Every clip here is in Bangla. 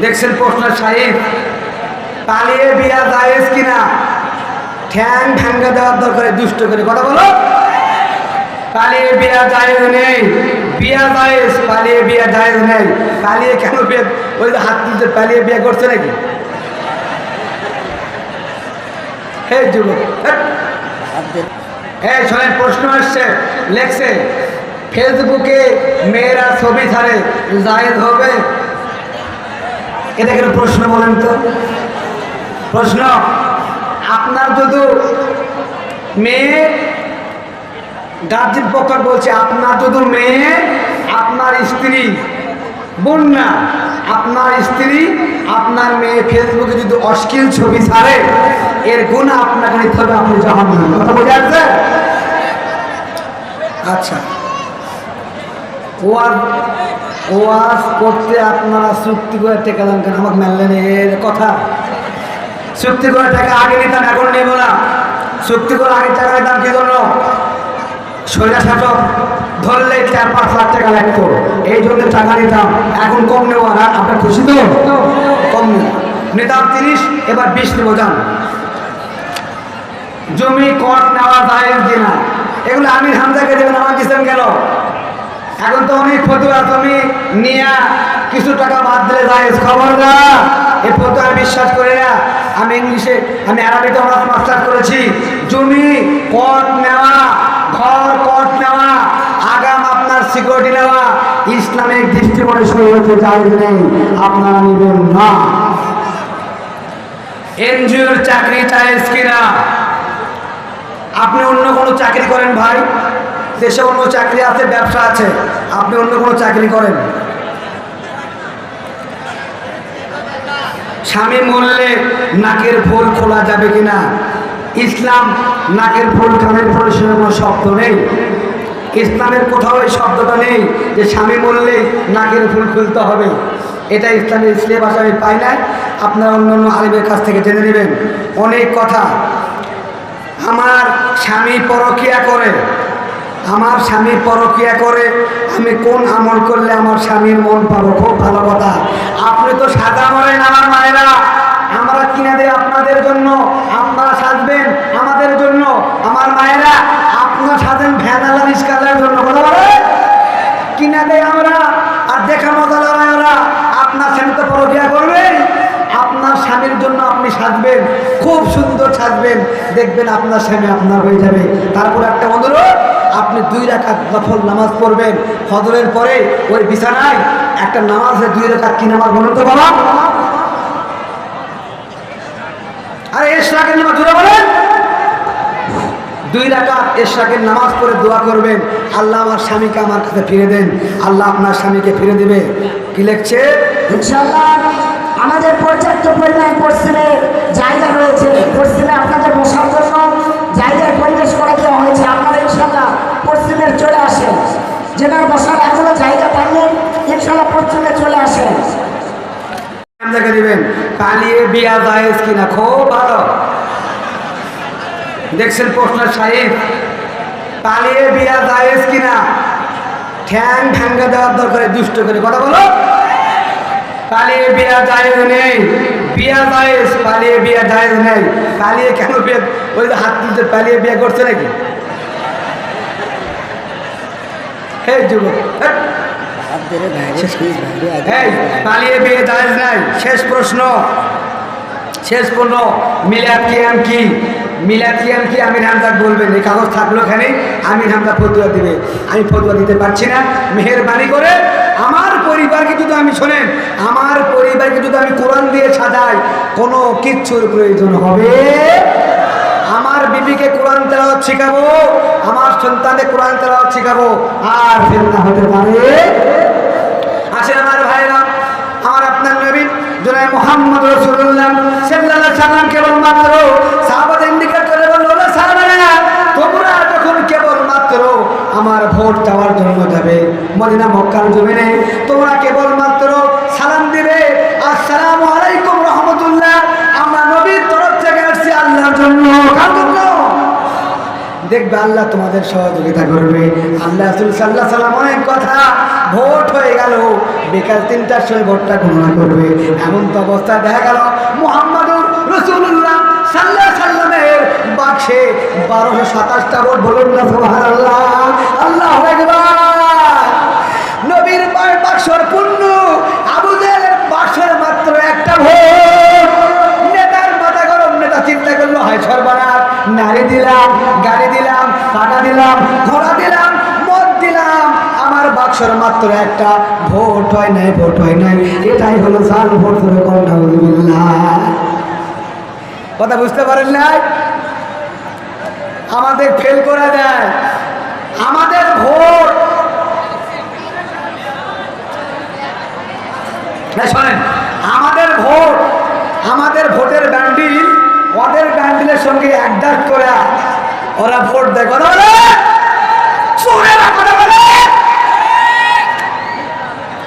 দেখছেন প্রশ্ন পালিয়ে বিয়া কিনা? ঠ্যাং ঠ্যাঙ্গা দেওয়ার দুষ্ট করে। কথা বলো। পালিয়ে বিয়া নেই। বিয়া পালিয়ে বিয়া নেই। পালিয়ে কেন বিয়ে? ওই হাত তুলতে পালিয়ে বিয়ে করছে নাকি? হে। এই শোনেন, প্রশ্ন আসছে। লেখছে ফেসবুকে মেয়েরা ছবি ছাড়ে জায়েজ হবে। এটা কেন প্রশ্ন বলেন তো। প্রশ্ন, আপনার যদি মেয়ে গার্জেন পক্ষ বলছে, আপনার যদি মেয়ে আপনার স্ত্রী, বোন না, আপনার স্ত্রী আপনার মেয়ে ফেসবুকে যদি অশ্লীল ছবি ছাড়ে, এর গুণ আপনাকে নিতে হবে, আপনি জাহান কথা বোঝা যাচ্ছে আচ্ছা। ওয়াজ ওয়াজ করতে আপনারা চুক্তি করে টেকা দেন কেন? আমাকে মেললেন এর কথা। চুক্তি করে টাকা আগে নিতাম, এখন নেব না। চুক্তি করে আগে টাকা নিতাম, কি জন্য? সোজা শাসক ধরলে চার, পাঁচ লাখ টাকা লাগতো। এই জন্য টাকা নিতাম। এখন কম নেব না। আপনার খুশি তো? কম নেব। নিতাম তিরিশ, এবার বিশ নেব, যান। জমি কট নেওয়া যায় কিনা এগুলো আমি হামজাকে দেবেন আমার দিচ্ছেন কেন? এখন তো অনেক ফতুয়া তুমি নিয়ে কিছু টাকা বাদ দিলে যায় খবর না এই ফতুয়া বিশ্বাস করে না, আমি ইংলিশে, আমি আরবিতে অনার্স মাস্টার করেছি। জমি কট নেওয়া, ঘর কট নেওয়া, আগাম আপনার সিকিউরিটি নেওয়া, ইসলামিক দৃষ্টিকোণে শরীরতে যায় নেই, আপনারা নেবেন না। এনজিওর চাকরি চাই কিনা? আপনি অন্য কোনো চাকরি করেন ভাই? দেশে অন্য চাকরি আছে, ব্যবসা আছে, আপনি অন্য কোনো চাকরি করেন। স্বামী মরলে নাকের ফুল খোলা যাবে কিনা? ইসলাম নাকের ফুল কানের ফুল সে কোনো শব্দ নেই। ইসলামের কোথাও এই শব্দটা নেই যে স্বামী মরলে নাকের ফুল খুলতে হবে। এটা ইসলামের সিলেবাস আমি পাই নাই। আপনারা অন্য অন্য আলিমের কাছ থেকে জেনে নেবেন। অনেক কথা। আমার স্বামী পরকিয়া করে। আমার স্বামী পরকিয়া করে, আমি কোন আমল করলে আমার স্বামীর মন পাবো? খুব ভালো কথা। আপনি তো সাদা মরেন আমার মায়েরা। আমরা কিনে দেয় আপনাদের জন্য। আপনারা সাজবেন আমাদের জন্য। আমার মায়েরা, আপনারা সাজেন ভ্যানালা রিস্কালের জন্য। কথা কিনে দেয় আমরা। আর দেখা মজা ওরা। আপনার স্বামী তো পরকিয়া করবেন আপনার স্বামীর জন্য আপনি সাজবেন। খুব সুন্দর সাজবেন। দেখবেন আপনার স্বামী আপনার হয়ে যাবে। তারপর একটা অনুরোধ আপনি দুই রাখাত নফল নামাজ পড়বেন। ফজরের পরে ওই বিছানায় একটা নামাজে দুই রাখাত কি নামাজ বলুন তো বাবা। আরে এসরাকের নামাজ জুড়ে বলেন। দুই রাকাত এশরাকের নামাজ পড়ে দোয়া করবেন। আল্লাহ আমার স্বামীকে আমার কাছে ফিরে দেন। আল্লাহ আপনার স্বামীকে ফিরে দেবে। কি লিখছে? আমাদের পর্যাপ্ত পরিমাণ পশ্চিমের জায়গা রয়েছে পশ্চিমে আপনাদের বসার জন্য জায়গার পরিবেশ করে দেওয়া হয়েছে আপনারা ইনশাআল্লাহ পশ্চিমের চলে আসেন যেখানে বসার এখনও জায়গা পাননি ইনশাআল্লাহ পশ্চিমে চলে আসেন। দেখে দিবেন, পালিয়ে বিয়া জায়েজ কিনা, খুব ভালো। দেখছেন প্রশ্ন সাহিব, পালিয়ে বিয়া জায়েজ কিনা? ঠ্যাং ঠ্যাঙ্গা দেওয়ার দরকারে, দুষ্ট করে কথা বলো। পালিয়ে বিয়া জায়েজ নেই, বিয়া জায়েজ, পালিয়ে বিয়া জায়েজ নেই। পালিয়ে কেন বিয়ে, ওই হাত তুলতে পালিয়ে বিয়ে করছে নাকি? হে যুবক পালিয়ে নাই। শেষ প্রশ্ন। শেষ প্রশ্ন মিলাদ কিয়াম কি? মিলাদ কিয়াম কি? আমির হামদার বলবেন। এই কাগজ থাকল এখানে। আমির হামদা ফতুয়া দিবে। আমি ফতুয়া দিতে পারছি না। মেহরবানি করে আমার পরিবারকে যদি আমি শোনেন আমার পরিবারকে যদি আমি কোরআন দিয়ে সাজাই কোনো কিচ্ছুর প্রয়োজন হবে বিবিকে কোরআন তেলাওয়াত শেখাবো, আমার সন্তানকে কোরআন তেলাওয়াত শেখাবো, আর ফেলনা হতে পারে? আসেন আমার ভাইরা আমার আপনার নবী জনায় মোহাম্মদ রসুল্লাহ সাল্লাল্লাহু সাল্লাম কেবলমাত্র সাহাবাদের ইন্ডিকেট করে বলল, "ওরে সাহাবারা, তোমরা যখন কেবলমাত্র আমার ভোট চাওয়ার জন্য যাবে মদিনা মক্কার জমিনে, তোমরা কেবলমাত্র দেখবে আল্লাহ তোমাদের সহযোগিতা করবে। আল্লাহ সাল্লাহ সাল্লাম অনেক কথা, ভোট হয়ে গেল। বিকাল তিনটার সময় ভোটটা গণনা করবে। এমন তো অবস্থা দেখা গেল, মোহাম্মদুর রসুল্লাহ সাল্লাহ সাল্লামের বাক্সে বারোশো সাতাশটা ভোট বলুন না, সুবহানাল্লাহ। আল্লাহ আকবার। নবীর বাক্সর পূর্ণ আবুদের বাক্সের মাত্র একটা ভোট। নেতার মাথা গরম, নেতা চিন্তা করল, হয় সর্বনাশ। নারী দিলাম, গাড়ি দিলাম টাকা দিলাম, ঘোড়া দিলাম, মদ দিলাম। আমার বাক্সর মাত্র একটা ভোট হয় নাই, ভোট হয় নাই। এটাই হলো সাল ভোট ধরে কন্যা কথা বুঝতে পারেন নাই? আমাদের ফেল করে দেয়। আমাদের ভোট। শোনেন আমাদের আমাদের সঙ্গে একদাট করে ওরা ভোট দেয়, কথা বলে?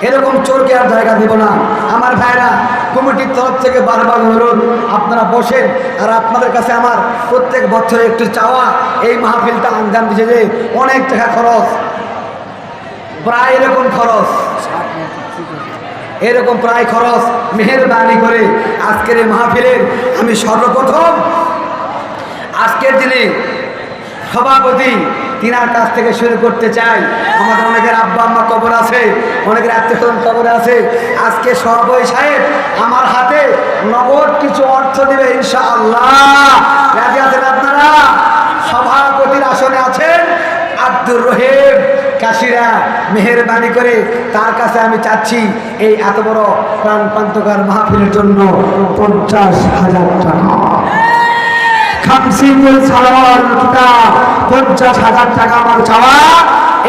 এরকম চোরকে আর জায়গা দিব না। আমার ভাইরা, কমিটির তরফ থেকে বারবার অনুরোধ, আপনারা বসেন আর আপনাদের কাছে আমার প্রত্যেক বছরে একটু চাওয়া, এই মাহফিলটা আঞ্জাম দিছে যে অনেক টাকা খরচ। প্রায় এরকম খরচ। এরকম প্রায় খরচ মেহরবানি করে আজকের এই মাহফিলের আমি সর্বপ্রথম আজকের দিনে সভাপতি তিনার কাছ থেকে শুরু করতে চাই। আমাদের অনেকের আব্বা আম্মা কবর আছে, অনেকের আত্মীয় কবর আছে। আজকে সভাপতি সাহেব আমার হাতে নগদ কিছু অর্থ দেবে ইনশাআল্লাহ। রাজি আছেন আপনারা? সভাপতির আসনে আছেন আব্দুর রহিম কাশিরা। মেহরবানি করে তার কাছে আমি চাচ্ছি এই এত বড় প্রাণ প্রান্তকার মাহফিলের জন্য পঞ্চাশ হাজার টাকা। পঞ্চাশ হাজার টাকা আমার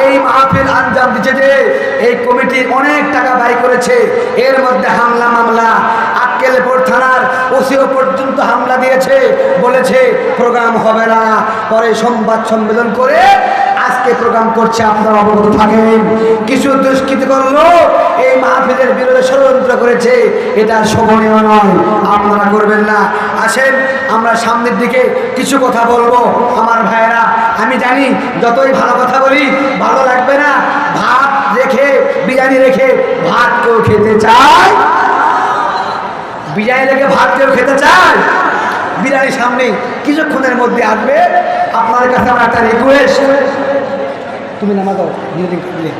এই এই কমিটি অনেক টাকা ব্যয় করেছে। এর মধ্যে থানার পর্যন্ত হামলা দিয়েছে, বলেছে, প্রোগ্রাম হবে না। পরে সংবাদ সম্মেলন করে আজকে প্রোগ্রাম করছে, আপনারা অবগত থাকেন। কিছু দুষ্কৃতি করল এই মাহফিলের বিরুদ্ধে ষড়যন্ত্র করেছে। এটা শোভনীয় নয়, আপনারা করবেন না। আসেন, আমরা সামনের দিকে কিছু কথা বলব। আমার ভাইয়েরা, আমি জানি যতই ভালো কথা বলি, ভালো লাগবে না। ভাত রেখে, বিরিয়ানি রেখে ভাত কেউ খেতে চায়? বিরিয়ানি রেখে ভাত কেউ খেতে চায়? বিরিয়ানি সামনে কিছুক্ষণের মধ্যে আসবে। আপনার কাছে আমার একটা রিকোয়েস্ট তুমি নামা দাও খাবলে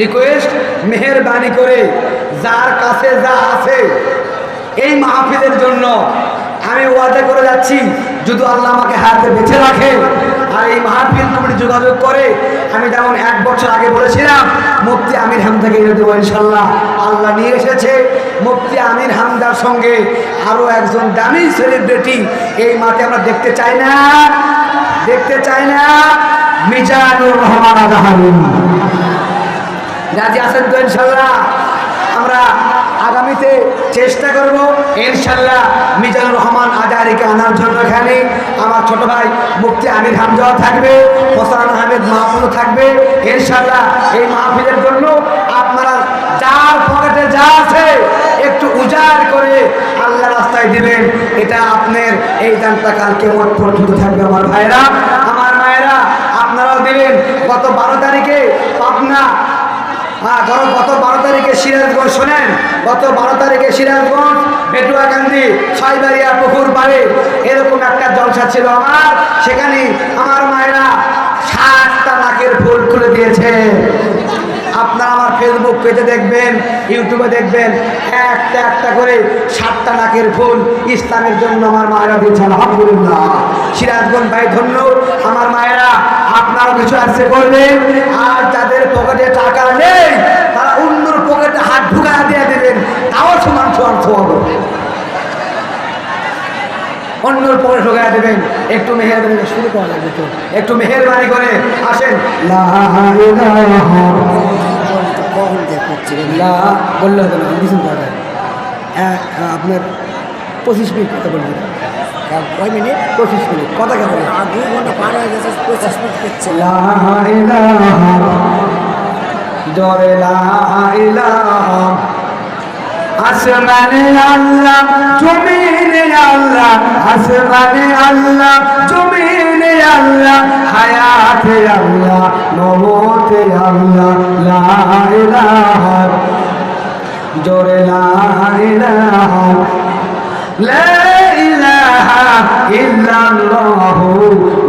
রিকোয়েস্ট মেহরবানি করে যার কাছে যা আছে, এই মাহফিলের জন্য আমি ওয়াদা করে যাচ্ছি, যদি আল্লাহ আমাকে হাতে বেঁচে রাখে, আর এই মাহফিল কমিটি যোগাযোগ করে, আমি যেমন এক বছর আগে বলেছিলাম, মুফতি আমির হামদাকে এনে দেবো ইনশাল্লাহ। আল্লাহ নিয়ে এসেছে, মুফতি আমির হামদার সঙ্গে আরও একজন দামি সেলিব্রিটি এই মাঠে আমরা দেখতে চাই না, দেখতে চাই না। মিজানুর রহমান আজাহারুন। রাজি আছেন তো ইনশাল্লাহ? আমরা আগামীতে চেষ্টা করব ইনশাল্লাহ মিজানুর রহমান আজারিকে আনার জন্য এখানে। আমার ছোট ভাই মুফতি আমির হামজাও থাকবে, হোসান আহমেদ মাহফুজও থাকবে। ইনশাল্লাহ এই মাহফিলের জন্য আপনারা যার পকেটে যা আছে একটু উজাড় করে আল্লাহ রাস্তায় দিবেন। এটা আপনার এই দানটা কালকে পর্যন্ত থাকবে আমার ভাইরা দিবেন গত বারো তারিখে পাবনা হ্যাঁ ধরো গত বারো তারিখে সিরাজগঞ্জ, শোনেন, গত বারো তারিখে সিরাজগঞ্জ বেটুয়াকান্দি ছয়বাড়িয়া পুকুর পাড়ে এরকম একটা জলসা ছিল আমার। সেখানে আমার মায়েরা সাতটা নাকের ফুল খুলে দিয়েছে। আপনারা আমার ফেসবুক পেজে দেখবেন ইউটিউবে দেখবেন, একটা একটা করে সাতটা নাকের ফুল ইসলামের জন্য আমার মায়েরা দিয়েছে আলহামদুলিল্লাহ। সিরাজগঞ্জ ভাই, ধন্য, আমার মায়েরা, আপনারা কিছু আসছে করবেন আর যাদের পকেটে টাকা নেই, তারা অন্যর পকেটে হাত ঢুকায় দিয়ে দেবেন, তাও সমান সমান সমান। অন্যর পকেটে ঢুকায় দেবেন, একটু মেহেরবানি শুরু করা লাগবে তো। একটু মেহেরবানি করে আসেন। কখন দেখাচ্ছে লা বললে হবে না কথা আপনার পঁচিশ মিনিট কথা বলবেন কয় মিনিট? পঁচিশ মিনিট। কথা আর দুই ঘণ্টা পার হয়ে গেছে পঁচিশ মিনিট করছে। জরে আসমানে আল্লাহ জমিনে আল্লাহ। আসমানে আল্লাহ জমিনে আল্লাহ, হায়াতে আল্লাহ, মমতে আল্লাহ, লা ইলাহা জোরে লা ইলাহা লা ইলাহা ইল্লাল্লাহু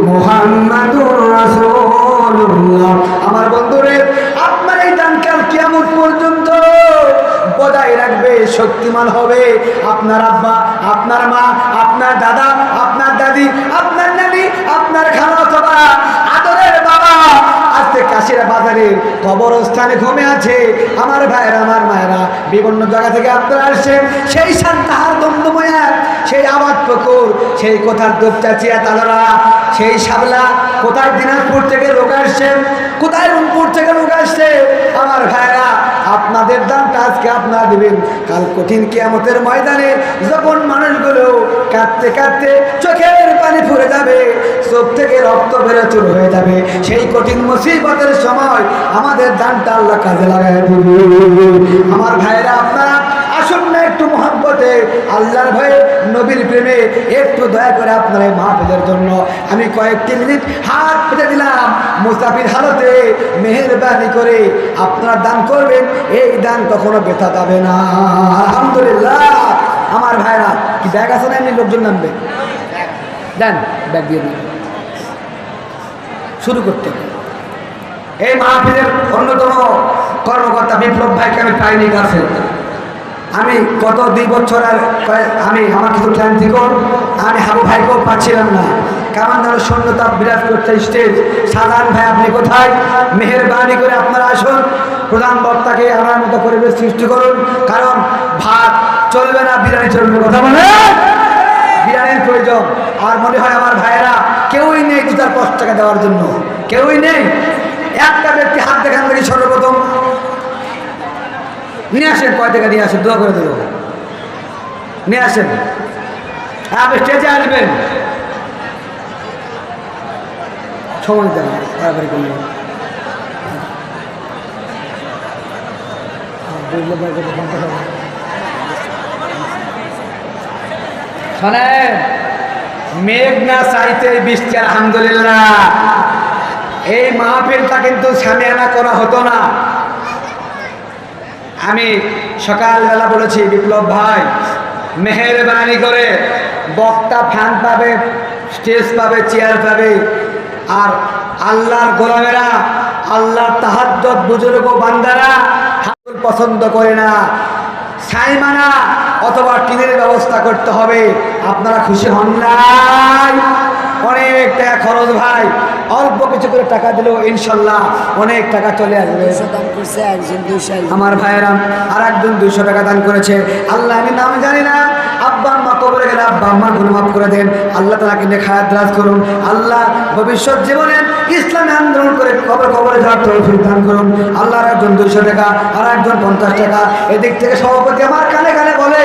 মুহাম্মাদুর রাসূলুল্লাহ। আমার বন্ধুরে, আপনার এই দান কাল কিয়ামত পর্যন্ত বজায় রাখবে, শক্তিমান হবে। আপনার আব্বা, আপনার মা, আপনার দাদা, আপনার দাদি, আপনার খালা অথবা আদরের বাবা আজকে কাশিরা বাজারে কবরস্থানে ঘুমে আছে। আমার ভাইয়েরা, আমার মায়েরা, বিভিন্ন জায়গা থেকে আপনারা আসছেন। সেই সান্তাহার দমদময়া সেই আবাদ পুকুর, সেই কোথার দুপচাচিয়া তালারা, সেই শাবলা কোথায় দিনাজপুর থেকে লোক আসছেন কোথায় রংপুর থেকে লোক আসছে? আমার ভাইয়েরা, আপনাদের দামটা আজকে আপনারা দেবেন। কাল কঠিন কেয়ামতের ময়দানে যখন কাঁদতে কাঁদতে চোখের পানি ফুরে যাবে, চোখ থেকে রক্ত বেরো চুর হয়ে যাবে। সেই কঠিন মুসিবতের সময় আমাদের দানটা আল্লাহ কাজে লাগাই দেবে। আমার ভাইয়েরা, আপনারা আসুন না একটু মহাব্বতে, আল্লাহর ভয়ে নবীর প্রেমে একটু দয়া করে আপনার মাহফিলের জন্য। আমি কয়েকটি মিনিট হাত পেতে দিলাম। মুসাফির হালতে মেহরবানি করে আপনারা দান করবেন, এই দান কখনো বেথা যাবে না। আলহামদুলিল্লাহ। আমার ভাইরা, কি ব্যাগ আছে না এমনি লোকজন নামবে? দেন, ব্যাগ দিয়ে দিন। শুরু করতে এই মাহফিলের অন্যতম কর্মকর্তা বিপ্লব ভাইকে আমি পাইনি কাছে। আমি গত দুই বছর আর আমি আমার কিছু প্ল্যান থেকেও আমি হাবু ভাইকেও পাচ্ছিলাম না। কেমন যেন শূন্যতা বিরাজ করছে স্টেজ সাধারণ ভাই, আপনি কোথায়? মেহরবানি করে আপনারা আসুন। প্রধান বক্তাকে আমার মতো পরিবেশ সৃষ্টি করুন। কারণ ভাত চলবে না, বিরিয়ানি চলবে কথা বলে? বিরিয়ানির প্রয়োজন। আর মনে হয় আমার ভাইয়েরা কেউই নেই দু চার পাঁচ টাকা দেওয়ার জন্য। কেউই নেই। একটা ব্যক্তি হাত দেখান দেখি সর্বপ্রথম। নিয়ে আসেন, কয় টাকা নিয়ে আসেন, দোয়া করে দেবো। নিয়ে আসেন। আপনি স্টেজে আসবেন। সময় দেন তাড়াতাড়ি করলে শোনেন মেঘ না চাইতে বৃষ্টি, আলহামদুলিল্লাহ। এই মাহফিলটা কিন্তু সামিয়ানা করা হতো না। আমি সকালবেলা বলেছি, বিপ্লব ভাই, মেহরবানি করে বক্তা ফ্যান পাবে, স্টেজ পাবে, চেয়ার পাবে, আর আল্লাহর গোলামেরা, আল্লাহর তাহাজ্জত বুজুর্গ বান্দারা হাতুল পছন্দ করে না। সাইমানা অথবা টিনের ব্যবস্থা করতে হবে। আপনারা খুশি হন নাই? অনেক টাকা খরচ ভাই। অল্প কিছু করে টাকা দিলেও ইনশাল্লাহ অনেক টাকা চলে আসবে। আমার ভাইয়েরা আর একজন দুইশো টাকা দান করেছে। আল্লাহ আমি নাম জানি না। আব্বা আম্মা কবরে গেলে আব্বা আম্মার গুণ মাফ করে দেন। আল্লাহ তালাকে নিয়ে খায়াত রাজ করুন। আল্লাহ ভবিষ্যৎ জীবনে ইসলামে আন্দোলন করে কবর কবরে যাওয়ার তৌফিক দান করুন। আল্লাহর একজন দুইশো টাকা আর একজন পঞ্চাশ টাকা। এদিক থেকে সভাপতি আমার কানে কানে বলে